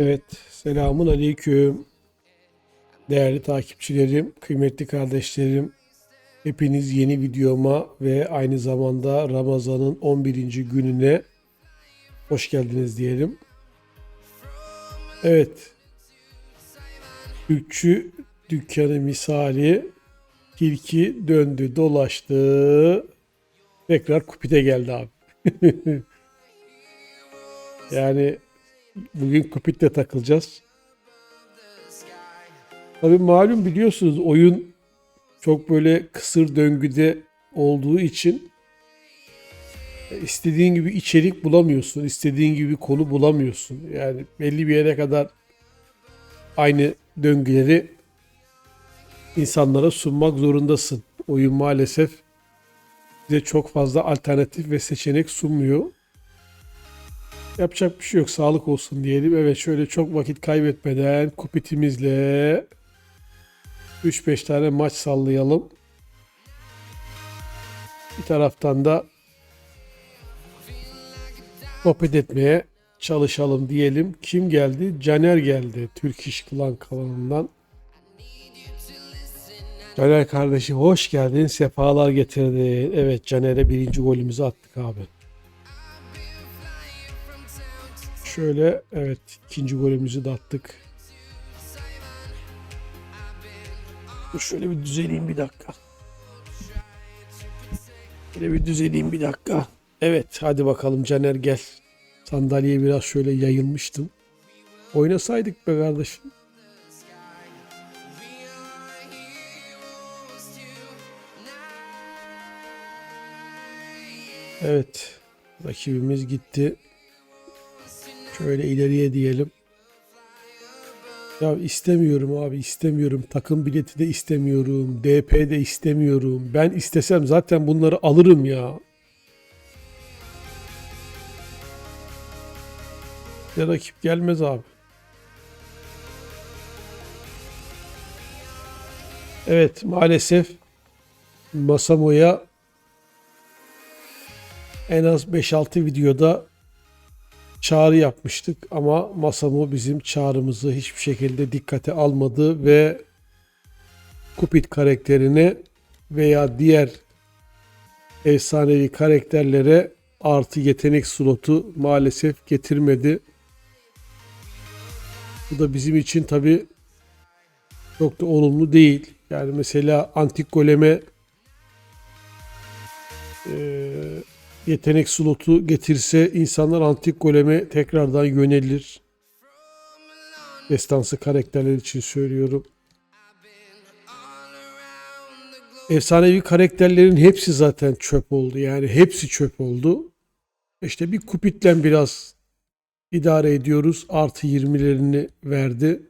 Evet, selamun aleyküm. Değerli takipçilerim, kıymetli kardeşlerim, hepiniz yeni videoma ve aynı zamanda Ramazan'ın 11. gününe hoş geldiniz diyelim. Evet, Türkçü dükkanı misali tilki döndü dolaştı tekrar kupite geldi abi. yani Bugün Cupid'le takılacağız. Tabii malum biliyorsunuz oyun çok böyle kısır döngüde olduğu için e, istediğin gibi içerik bulamıyorsun. istediğin gibi konu bulamıyorsun. Yani belli bir yere kadar aynı döngüleri insanlara sunmak zorundasın. Oyun maalesef bize çok fazla alternatif ve seçenek sunmuyor. Yapacak bir şey yok. Sağlık olsun diyelim. Evet şöyle çok vakit kaybetmeden kupitimizle 3-5 tane maç sallayalım. Bir taraftan da sohbet etmeye çalışalım diyelim. Kim geldi? Caner geldi. Türk İş Klan kanalından. Caner kardeşim hoş geldin. Sefalar getirdin. Evet Caner'e birinci golümüzü attık abi. Şöyle evet ikinci golümüzü de attık. Şöyle bir düzeleyim bir dakika. Şöyle bir düzeleyim bir dakika. Evet hadi bakalım Caner gel. Sandalyeye biraz şöyle yayılmıştım. Oynasaydık be kardeşim. Evet. Rakibimiz gitti. Şöyle ileriye diyelim. Ya istemiyorum abi istemiyorum. Takım bileti de istemiyorum. DP de istemiyorum. Ben istesem zaten bunları alırım ya. Ya rakip gelmez abi. Evet maalesef Masamo'ya en az 5-6 videoda çağrı yapmıştık ama Masamo bizim çağrımızı hiçbir şekilde dikkate almadı ve Kupit karakterine veya diğer efsanevi karakterlere artı yetenek slotu maalesef getirmedi. Bu da bizim için tabi çok da olumlu değil. Yani mesela antik goleme yetenek slotu getirse insanlar antik goleme tekrardan yönelir. Destansı karakterler için söylüyorum. Efsanevi karakterlerin hepsi zaten çöp oldu. Yani hepsi çöp oldu. İşte bir kupitle biraz idare ediyoruz. Artı 20'lerini verdi.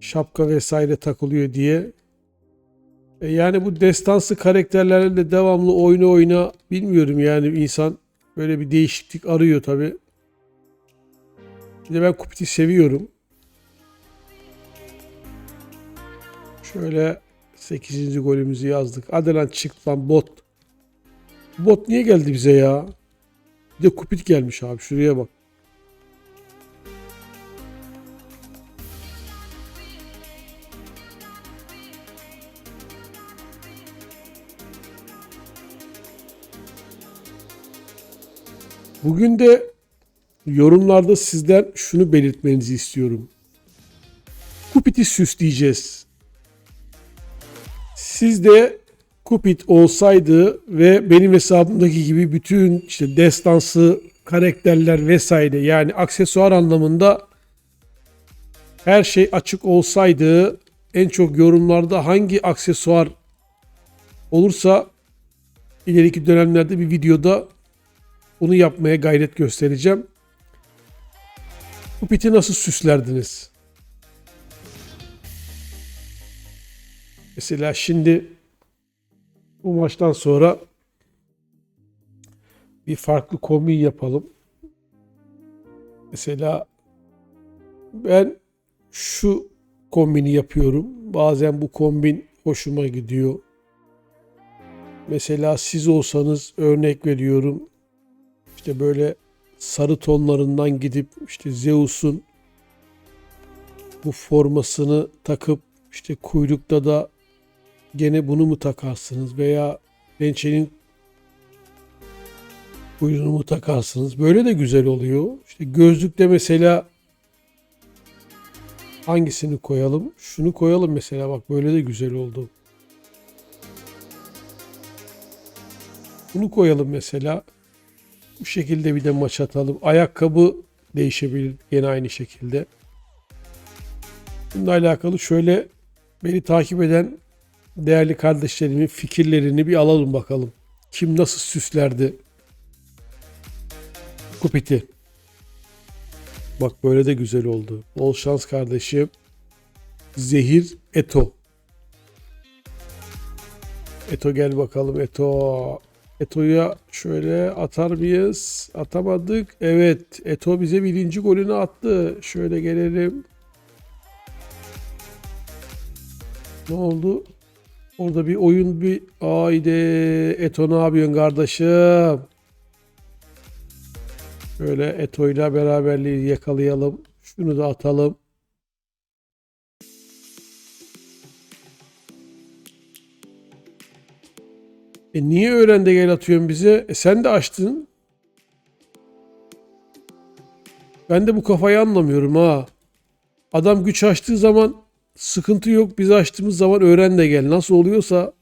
Şapka vesaire takılıyor diye e, yani bu destansı karakterlerle devamlı oyna oyna bilmiyorum yani insan böyle bir değişiklik arıyor tabi. Bir de ben Kupit'i seviyorum. Şöyle 8. golümüzü yazdık. Hadi lan çık lan bot. Bot niye geldi bize ya? Bir de Kupit gelmiş abi şuraya bak. Bugün de yorumlarda sizden şunu belirtmenizi istiyorum. Kupit'i süsleyeceğiz. Sizde Kupit olsaydı ve benim hesabımdaki gibi bütün işte destansı karakterler vesaire yani aksesuar anlamında her şey açık olsaydı en çok yorumlarda hangi aksesuar olursa ileriki dönemlerde bir videoda bunu yapmaya gayret göstereceğim. Bu piti nasıl süslerdiniz? Mesela şimdi bu maçtan sonra bir farklı kombin yapalım. Mesela ben şu kombini yapıyorum. Bazen bu kombin hoşuma gidiyor. Mesela siz olsanız örnek veriyorum işte böyle sarı tonlarından gidip işte Zeus'un bu formasını takıp işte kuyrukta da gene bunu mu takarsınız veya pençenin kuyruğunu mu takarsınız? Böyle de güzel oluyor. İşte gözlükte mesela hangisini koyalım? Şunu koyalım mesela bak böyle de güzel oldu. Bunu koyalım mesela. Bu şekilde bir de maç atalım. Ayakkabı değişebilir yine aynı şekilde. Bununla alakalı şöyle beni takip eden değerli kardeşlerimin fikirlerini bir alalım bakalım. Kim nasıl süslerdi Kupit'i. Bak böyle de güzel oldu. Bol şans kardeşim. Zehir Eto. Eto gel bakalım Eto. Eto'ya şöyle atar mıyız? Atamadık. Evet. Eto bize birinci golünü attı. Şöyle gelelim. Ne oldu? Orada bir oyun bir ayde Eto ne yapıyorsun kardeşim? Şöyle Eto'yla beraberliği yakalayalım. Şunu da atalım. E niye öğrende gel atıyorsun bize? E sen de açtın. Ben de bu kafayı anlamıyorum ha. Adam güç açtığı zaman sıkıntı yok. Biz açtığımız zaman öğren de gel. Nasıl oluyorsa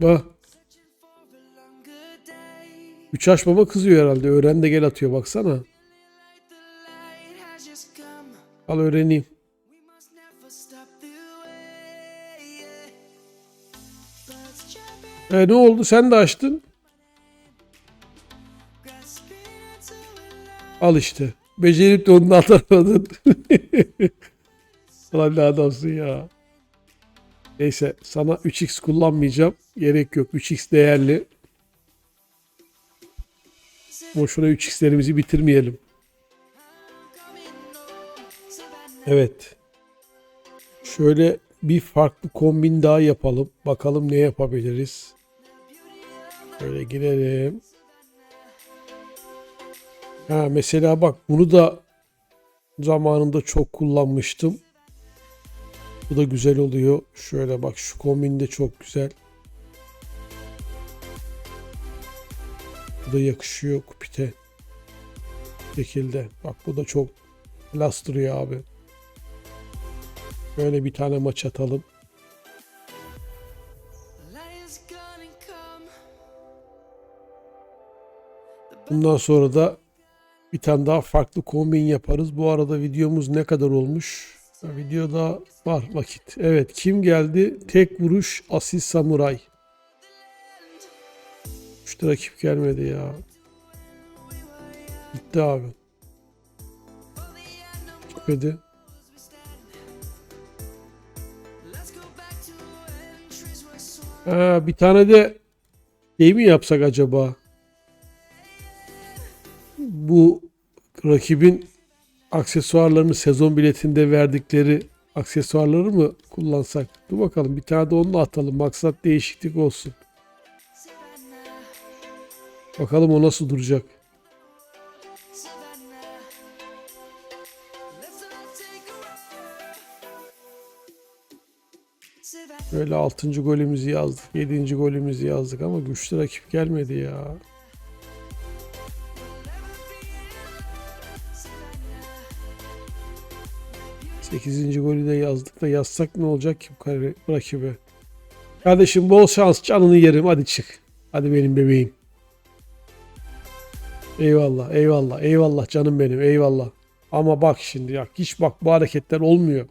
bak. Güç açmama kızıyor herhalde. Öğren de gel atıyor baksana. Al öğreneyim. E ne oldu? Sen de açtın. Al işte. Becerip de onu atamadın. Lan ne adamsın ya. Neyse sana 3x kullanmayacağım. Gerek yok. 3x değerli. Boşuna 3x'lerimizi bitirmeyelim. Evet. Şöyle bir farklı kombin daha yapalım. Bakalım ne yapabiliriz. Şöyle girelim. Ha mesela bak bunu da zamanında çok kullanmıştım. Bu da güzel oluyor. Şöyle bak şu kombin de çok güzel. Bu da yakışıyor kupite. Şekilde. Bak bu da çok klas duruyor abi. Böyle bir tane maç atalım. Bundan sonra da bir tane daha farklı kombin yaparız. Bu arada videomuz ne kadar olmuş? Videoda var vakit. Evet kim geldi? Tek vuruş asil samuray. Şu rakip gelmedi ya. Gitti abi. Gitmedi. Ha, bir tane de şey mi yapsak acaba? Bu rakibin aksesuarlarını sezon biletinde verdikleri aksesuarları mı kullansak? Dur bakalım bir tane de onunla atalım. Maksat değişiklik olsun. Bakalım o nasıl duracak. Böyle 6. golümüzü yazdık. 7. golümüzü yazdık ama güçlü rakip gelmedi ya. 8. golü de yazdık da yazsak ne olacak ki bu rakibe? Kardeşim bol şans canını yerim hadi çık. Hadi benim bebeğim. Eyvallah eyvallah eyvallah canım benim eyvallah. Ama bak şimdi ya hiç bak bu hareketler olmuyor.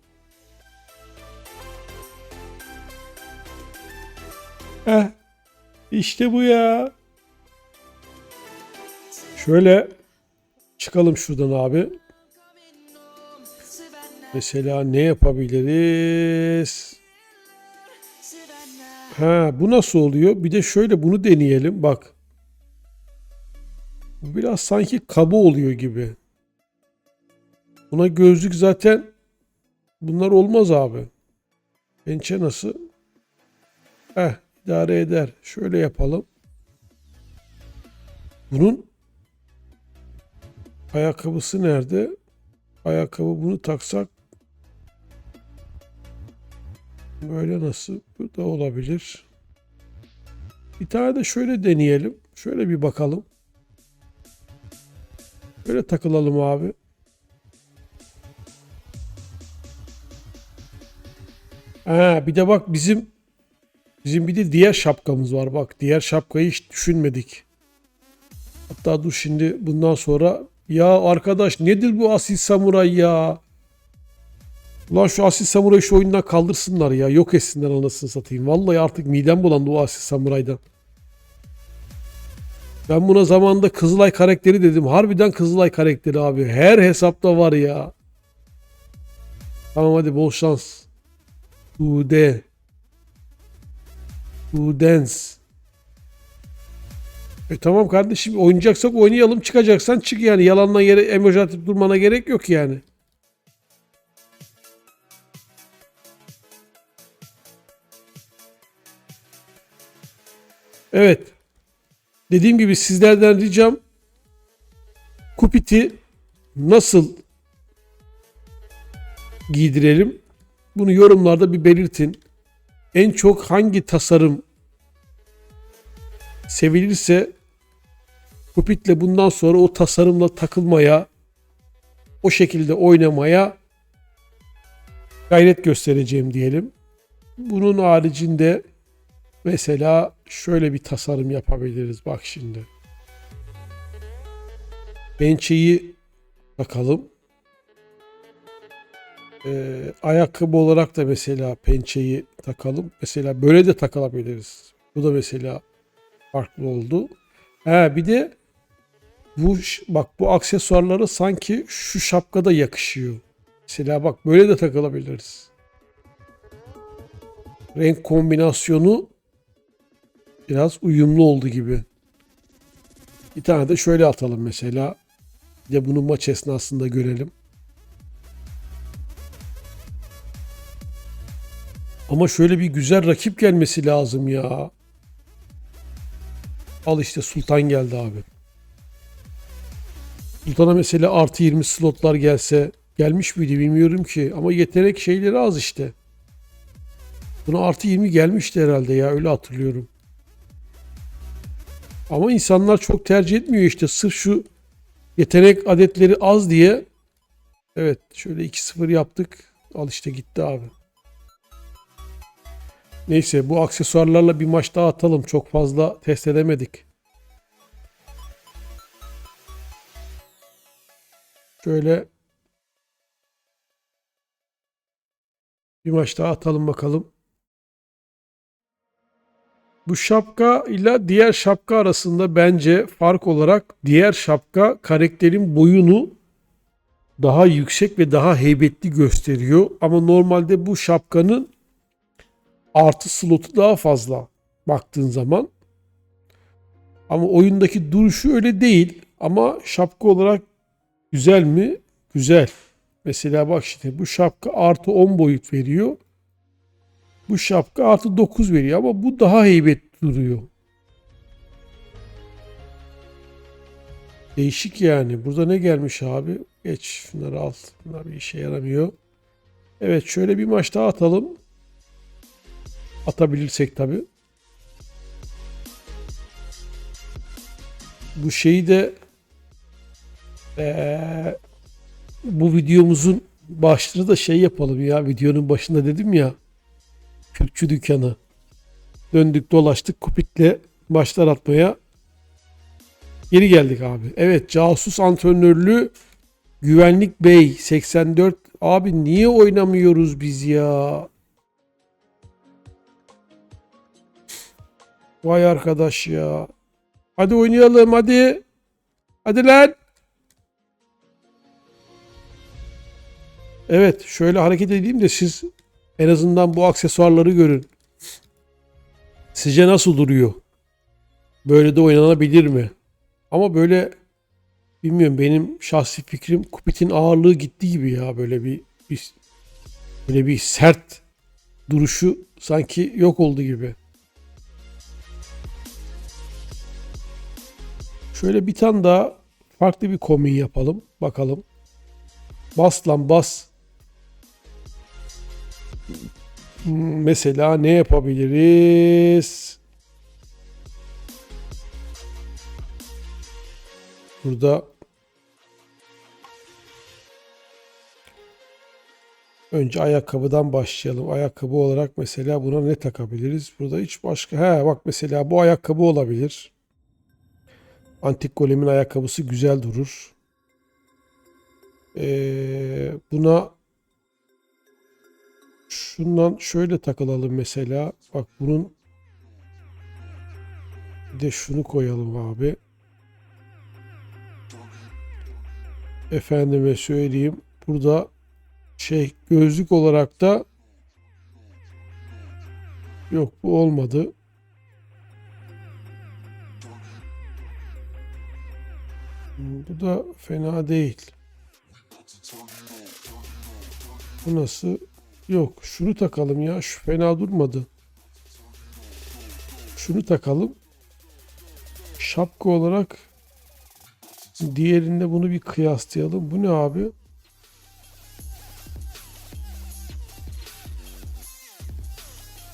Heh. İşte bu ya. Şöyle çıkalım şuradan abi. Mesela ne yapabiliriz? Ha, bu nasıl oluyor? Bir de şöyle bunu deneyelim. Bak. Bu biraz sanki kaba oluyor gibi. Buna gözlük zaten bunlar olmaz abi. Pençe nasıl? Heh, idare eder. Şöyle yapalım. Bunun Ayakkabısı nerede? Ayakkabı bunu taksak böyle nasıl? Bu da olabilir. Bir tane de şöyle deneyelim. Şöyle bir bakalım. Böyle takılalım abi. Ha, bir de bak bizim bizim bir de diğer şapkamız var. Bak diğer şapkayı hiç düşünmedik. Hatta dur şimdi bundan sonra ya arkadaş nedir bu asil samuray ya? Ulan şu asil samurayı şu oyundan kaldırsınlar ya. Yok etsinler anasını satayım. Vallahi artık midem bulandı o asil samuraydan. Ben buna zamanında Kızılay karakteri dedim. Harbiden Kızılay karakteri abi. Her hesapta var ya. Tamam hadi bol şans. Ude. Udens. E tamam kardeşim oynayacaksak oynayalım çıkacaksan çık yani yalanla yere emoji atıp durmana gerek yok yani. Evet. Dediğim gibi sizlerden ricam Kupit'i nasıl giydirelim? Bunu yorumlarda bir belirtin. En çok hangi tasarım sevilirse Kupit'le bundan sonra o tasarımla takılmaya, o şekilde oynamaya gayret göstereceğim diyelim. Bunun haricinde mesela şöyle bir tasarım yapabiliriz bak şimdi. Bençeyi takalım. Ee, ayakkabı olarak da mesela pençeyi takalım. Mesela böyle de takılabiliriz. Bu da mesela farklı oldu. Ha bir de bu bak bu aksesuarları sanki şu şapkada yakışıyor. Mesela bak böyle de takılabiliriz. Renk kombinasyonu biraz uyumlu oldu gibi. Bir tane de şöyle atalım mesela. Bir de bunu maç esnasında görelim. Ama şöyle bir güzel rakip gelmesi lazım ya. Al işte Sultan geldi abi. Sultan'a mesela artı 20 slotlar gelse gelmiş miydi bilmiyorum ki. Ama yetenek şeyleri az işte. Buna artı 20 gelmişti herhalde ya öyle hatırlıyorum. Ama insanlar çok tercih etmiyor işte sırf şu yetenek adetleri az diye. Evet şöyle 2-0 yaptık. Al işte gitti abi. Neyse bu aksesuarlarla bir maç daha atalım. Çok fazla test edemedik. Şöyle bir maç daha atalım bakalım. Bu şapka ile diğer şapka arasında bence fark olarak diğer şapka karakterin boyunu daha yüksek ve daha heybetli gösteriyor. Ama normalde bu şapkanın artı slotu daha fazla baktığın zaman. Ama oyundaki duruşu öyle değil. Ama şapka olarak güzel mi? Güzel. Mesela bak işte bu şapka artı 10 boyut veriyor. Bu şapka artı 9 veriyor ama bu daha heybetli duruyor. Değişik yani. Burada ne gelmiş abi? Geç şunları al. Bunlar bir işe yaramıyor. Evet şöyle bir maç daha atalım. Atabilirsek tabi. Bu şeyi de eee, bu videomuzun başlığını da şey yapalım ya. Videonun başında dedim ya. Kürkçü dükkanı. Döndük dolaştık Kupit'le maçlar atmaya. Geri geldik abi. Evet casus antrenörlüğü Güvenlik Bey 84. Abi niye oynamıyoruz biz ya? Vay arkadaş ya. Hadi oynayalım hadi. Hadi lan. Evet şöyle hareket edeyim de siz en azından bu aksesuarları görün. Sizce nasıl duruyor? Böyle de oynanabilir mi? Ama böyle bilmiyorum benim şahsi fikrim Kupit'in ağırlığı gitti gibi ya böyle bir, bir böyle bir sert duruşu sanki yok oldu gibi. Şöyle bir tane daha Farklı bir kombin yapalım. Bakalım. Bas lan bas. Mesela ne yapabiliriz? Burada önce ayakkabıdan başlayalım. Ayakkabı olarak mesela buna ne takabiliriz? Burada hiç başka... He bak mesela bu ayakkabı olabilir. Antik golemin ayakkabısı güzel durur. Ee, buna şundan şöyle takılalım mesela. Bak bunun bir de şunu koyalım abi. Efendime söyleyeyim. Burada şey gözlük olarak da yok bu olmadı. Bu da fena değil. Bu nasıl? Yok şunu takalım ya. Şu fena durmadı. Şunu takalım. Şapka olarak diğerinde bunu bir kıyaslayalım. Bu ne abi?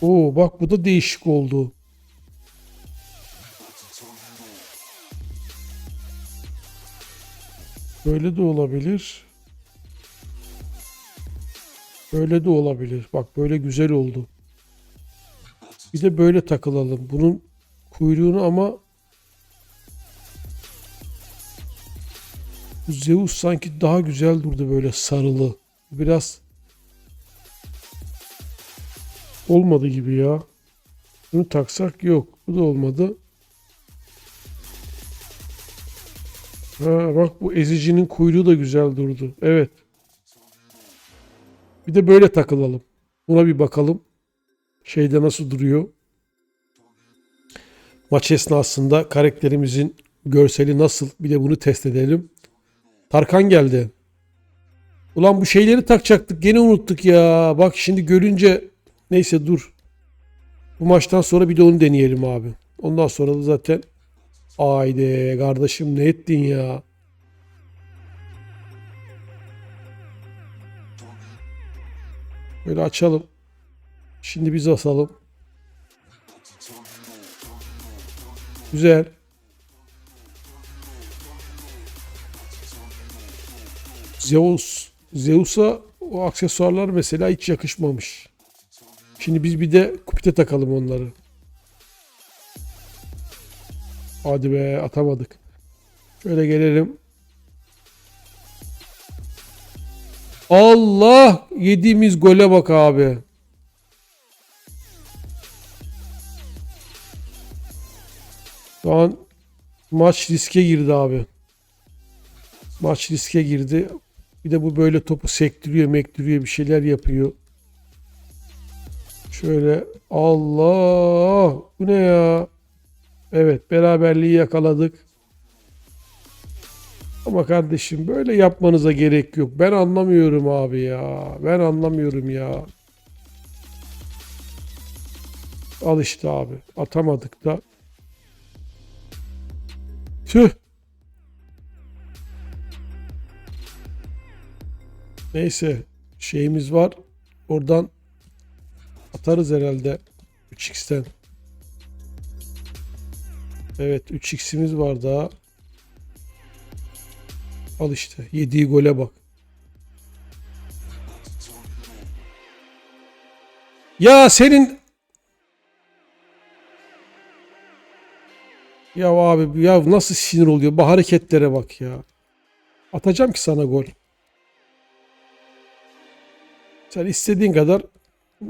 Oo bak bu da değişik oldu. Böyle de olabilir. Böyle de olabilir. Bak böyle güzel oldu. Bir de böyle takılalım. Bunun kuyruğunu ama Zeus sanki daha güzel durdu böyle sarılı. Biraz olmadı gibi ya. Bunu taksak yok. Bu da olmadı. Ha, bak bu ezicinin kuyruğu da güzel durdu. Evet. Bir de böyle takılalım. Buna bir bakalım. Şeyde nasıl duruyor. Maç esnasında karakterimizin görseli nasıl? Bir de bunu test edelim. Tarkan geldi. Ulan bu şeyleri takacaktık. Gene unuttuk ya. Bak şimdi görünce neyse dur. Bu maçtan sonra bir de onu deneyelim abi. Ondan sonra da zaten Haydi kardeşim ne ettin ya? Böyle açalım. Şimdi biz asalım. Güzel. Zeus. Zeus'a o aksesuarlar mesela hiç yakışmamış. Şimdi biz bir de kupite takalım onları. Hadi be atamadık. Şöyle gelelim. Allah yediğimiz gole bak abi. Şu an maç riske girdi abi. Maç riske girdi. Bir de bu böyle topu sektiriyor, mektiriyor, bir şeyler yapıyor. Şöyle Allah bu ne ya? Evet beraberliği yakaladık. Ama kardeşim böyle yapmanıza gerek yok. Ben anlamıyorum abi ya. Ben anlamıyorum ya. Al işte abi. Atamadık da. Tüh. Neyse. Şeyimiz var. Oradan atarız herhalde. 3x'ten. Evet 3x'imiz var daha. Al işte. Yediği gole bak. Ya senin Ya abi ya nasıl sinir oluyor? Bu hareketlere bak ya. Atacağım ki sana gol. Sen istediğin kadar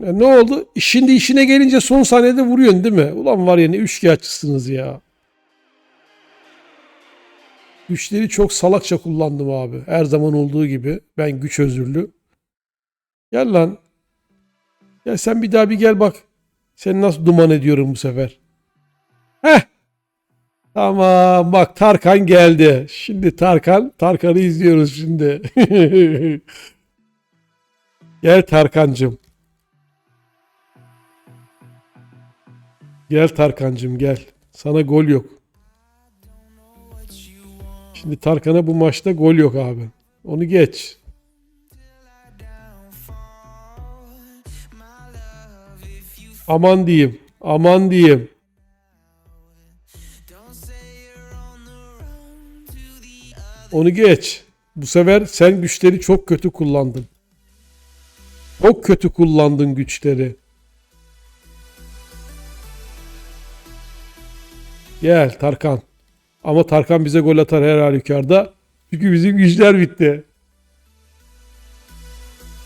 Ya ne oldu? Şimdi işine gelince son saniyede vuruyorsun değil mi? Ulan var ya ne üçkağıtçısınız ya. Güçleri çok salakça kullandım abi. Her zaman olduğu gibi. Ben güç özürlü. Gel lan. Ya sen bir daha bir gel bak. Seni nasıl duman ediyorum bu sefer. Heh. Tamam bak Tarkan geldi. Şimdi Tarkan. Tarkan'ı izliyoruz şimdi. gel Tarkancım. Gel Tarkancım gel. Sana gol yok. Şimdi Tarkan'a bu maçta gol yok abi. Onu geç. Aman diyeyim. Aman diyeyim. Onu geç. Bu sefer sen güçleri çok kötü kullandın. Çok kötü kullandın güçleri. Gel Tarkan. Ama Tarkan bize gol atar her halükarda. Çünkü bizim güçler bitti.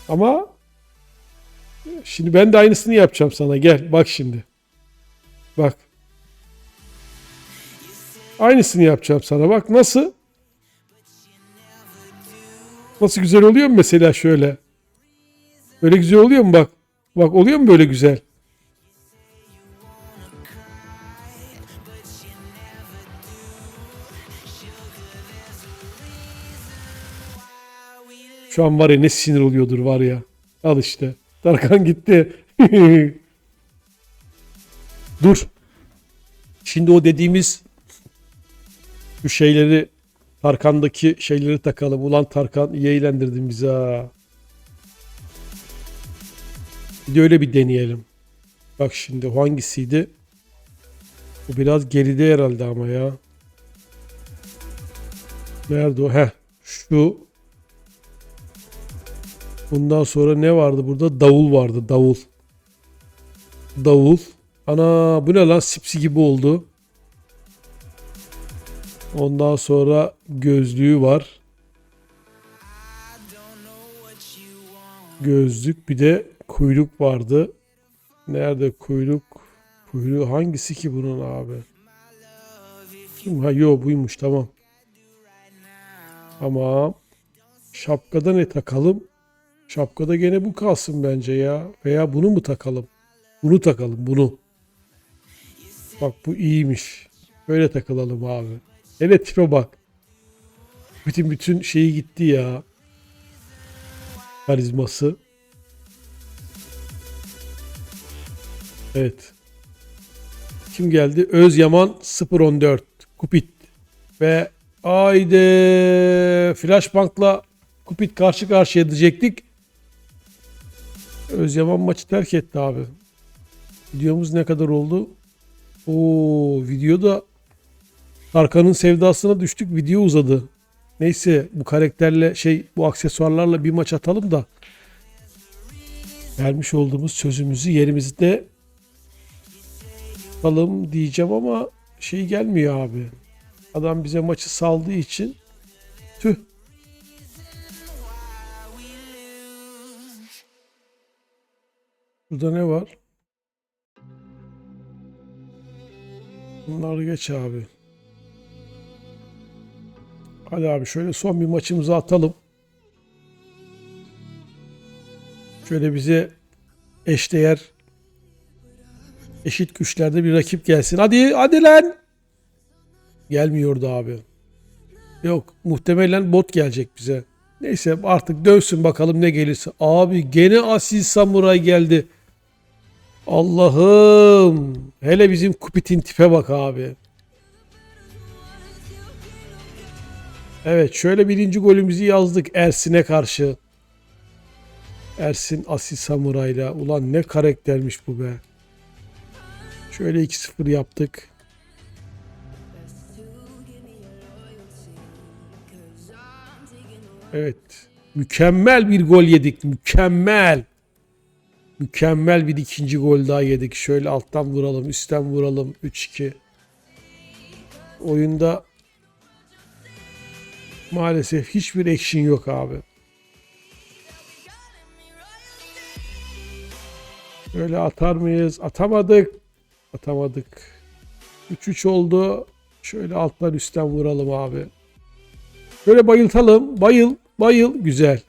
Ama şimdi ben de aynısını yapacağım sana. Gel bak şimdi. Bak. Aynısını yapacağım sana. Bak nasıl? Nasıl güzel oluyor mu mesela şöyle? Böyle güzel oluyor mu bak? Bak oluyor mu böyle güzel? Şu an var ya ne sinir oluyordur var ya. Al işte. Tarkan gitti. Dur. Şimdi o dediğimiz şu şeyleri Tarkan'daki şeyleri takalım. Ulan Tarkan iyi eğlendirdin bizi ha. Bir de öyle bir deneyelim. Bak şimdi hangisiydi? Bu biraz geride herhalde ama ya. Nerede o? Heh. Şu. Bundan sonra ne vardı burada? Davul vardı. Davul. Davul. Ana bu ne lan? Sipsi gibi oldu. Ondan sonra gözlüğü var. Gözlük bir de kuyruk vardı. Nerede kuyruk? Kuyruğu hangisi ki bunun abi? Kim? Ha yo buymuş tamam. Tamam. Şapkada ne takalım? Şapkada gene bu kalsın bence ya. Veya bunu mu takalım? Bunu takalım bunu. Bak bu iyiymiş. Böyle takılalım abi. Hele tipe bak. Bütün bütün şeyi gitti ya. Karizması. Evet. Kim geldi? Özyaman 014. Kupit. Ve ayde Flashbank'la Kupit karşı karşıya edecektik. Özyaman maçı terk etti abi. Videomuz ne kadar oldu? Oo videoda Tarkan'ın sevdasına düştük. Video uzadı. Neyse bu karakterle şey bu aksesuarlarla bir maç atalım da vermiş olduğumuz sözümüzü yerimizde atalım diyeceğim ama şey gelmiyor abi. Adam bize maçı saldığı için tüh. Burada ne var? Bunları geç abi. Hadi abi şöyle son bir maçımızı atalım. Şöyle bize eşdeğer eşit güçlerde bir rakip gelsin. Hadi hadi lan. Gelmiyordu abi. Yok muhtemelen bot gelecek bize. Neyse artık dövsün bakalım ne gelirse. Abi gene asil samuray geldi. Allah'ım. Hele bizim Kupit'in tipe bak abi. Evet şöyle birinci golümüzü yazdık Ersin'e karşı. Ersin Asil Samuray'la. Ulan ne karaktermiş bu be. Şöyle 2-0 yaptık. Evet. Mükemmel bir gol yedik. Mükemmel. Mükemmel bir ikinci gol daha yedik. Şöyle alttan vuralım, üstten vuralım. 3-2. Oyunda maalesef hiçbir action yok abi. Böyle atar mıyız? Atamadık. Atamadık. 3-3 oldu. Şöyle alttan üstten vuralım abi. Şöyle bayıltalım. Bayıl, bayıl. Güzel.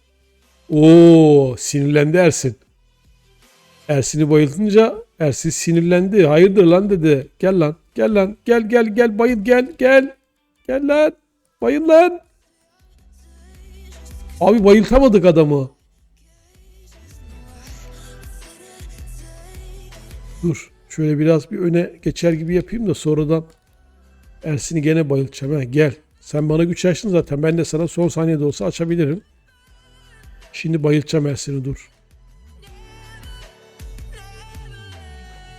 Oo, sinirlendi Ersin. Ersin'i bayıltınca Ersin sinirlendi. Hayırdır lan dedi. Gel lan. Gel lan. Gel gel gel bayıl gel gel. Gel lan. Bayıl lan. Abi bayıltamadık adamı. Dur. Şöyle biraz bir öne geçer gibi yapayım da sonradan Ersin'i gene bayıltacağım. Ha, gel. Sen bana güç açtın zaten. Ben de sana son saniyede olsa açabilirim. Şimdi bayılacağım Ersin'i dur.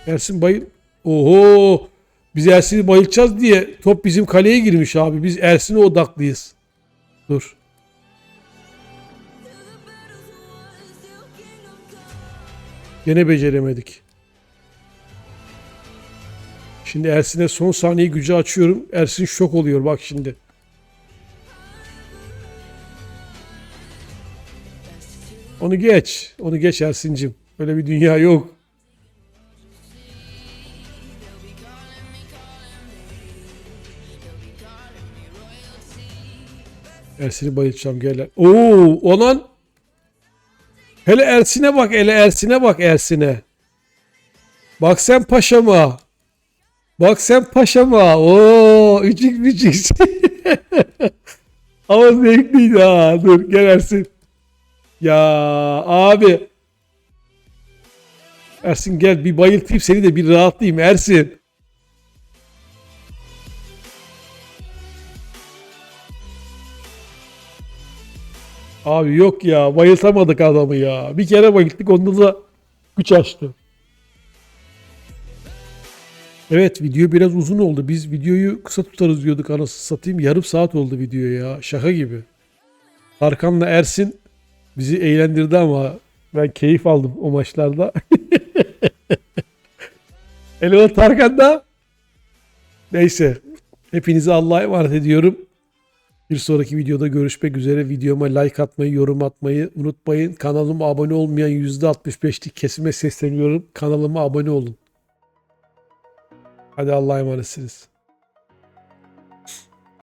Ersin bayıl. Oho! Biz Ersin'i bayılacağız diye top bizim kaleye girmiş abi. Biz Ersin'e odaklıyız. Dur. Gene beceremedik. Şimdi Ersin'e son saniye gücü açıyorum. Ersin şok oluyor bak şimdi. Onu geç. Onu geç Ersin'cim. Öyle bir dünya yok. Ersin'i bayılacağım gel. Oo, olan Hele Ersin'e bak, hele Ersin'e bak Ersin'e. Bak sen paşama. Bak sen paşama. Oo, üçük müçük. Ama zevkliydi ha. Dur gel Ersin. Ya abi. Ersin gel bir bayıltayım seni de bir rahatlayayım Ersin. Abi yok ya bayıltamadık adamı ya. Bir kere bayılttık onda da güç açtı. Evet video biraz uzun oldu. Biz videoyu kısa tutarız diyorduk anasını satayım. Yarım saat oldu video ya. Şaka gibi. Tarkan'la Ersin bizi eğlendirdi ama ben keyif aldım o maçlarda. Hello Tarkan da. Neyse. Hepinizi Allah'a emanet ediyorum. Bir sonraki videoda görüşmek üzere. Videoma like atmayı, yorum atmayı unutmayın. Kanalıma abone olmayan %65'lik kesime sesleniyorum. Kanalıma abone olun. Hadi Allah'a emanetsiniz.